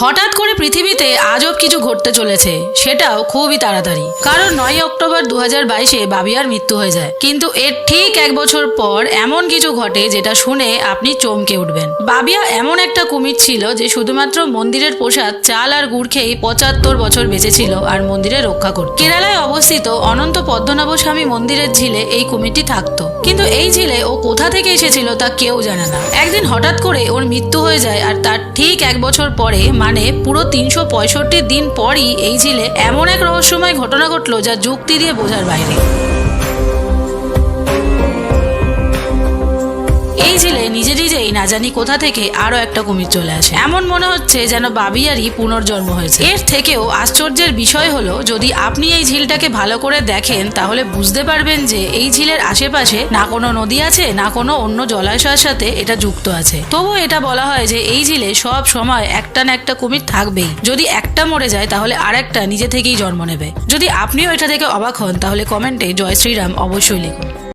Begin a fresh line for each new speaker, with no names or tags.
হঠাৎ করে পৃথিবীতে আজব কিছু ঘটতে চলেছে, সেটাও খুবই তাড়াতাড়ি। কারণ নয় অক্টোবর দু হাজার বাইশে বাবিয়ার মৃত্যু হয়ে যায়। কিন্তু এর ঠিক এক বছর পর এমন কিছু ঘটে যেটা শুনে আপনি চমকে উঠবেন। বাবিয়া এমন একটা কুমির ছিল যে শুধুমাত্র মন্দিরের প্রসাদ, চাল আর গুড় খেয়েই পঁচাত্তর বছর বেঁচেছিল আর মন্দিরে রক্ষা করত। কেরালায় অবস্থিত অনন্ত পদ্মনাভ স্বামী মন্দিরের ঝিলে এই কুমিরটি থাকতো। কিন্তু এই ঝিলে ও কোথা থেকে এসেছিল তা কেউ জানে না। একদিন হঠাৎ করে ওর মৃত্যু হয়ে যায় আর তার ঠিক এক বছর পরে মানে পুরো তিনশো পঁয়ষট্টি দিন পরই এই ঝিলে এমন এক রহস্যময় ঘটনা ঘটলো যা যুক্তি দিয়ে বোঝার বাইরে। ঝিলে নিজে নিজেই না জানি কোথা থেকে আরও একটা কুমির চলে আসে। এমন মনে হচ্ছে যেন বাবিয়ারই পুনর্জন্ম হয়েছে। এর থেকেও আশ্চর্যের বিষয় হলো, যদি আপনি এই ঝিলটাকে ভালো করে দেখেন, তাহলে বুঝতে পারবেন যে এই ঝিলের আশেপাশে না কোনো নদী আছে, না কোনো অন্য জলাশয়ের সাথে এটা যুক্ত আছে। তবুও এটা বলা হয় যে এই ঝিলে সব সময় একটা না একটা কুমির থাকবেই। যদি একটা মরে যায়, তাহলে আর একটা নিজে থেকেই জন্ম নেবে। যদি আপনিও এটা থেকে অবাক হন, তাহলে কমেন্টে জয় শ্রীরাম অবশ্যই লিখুন।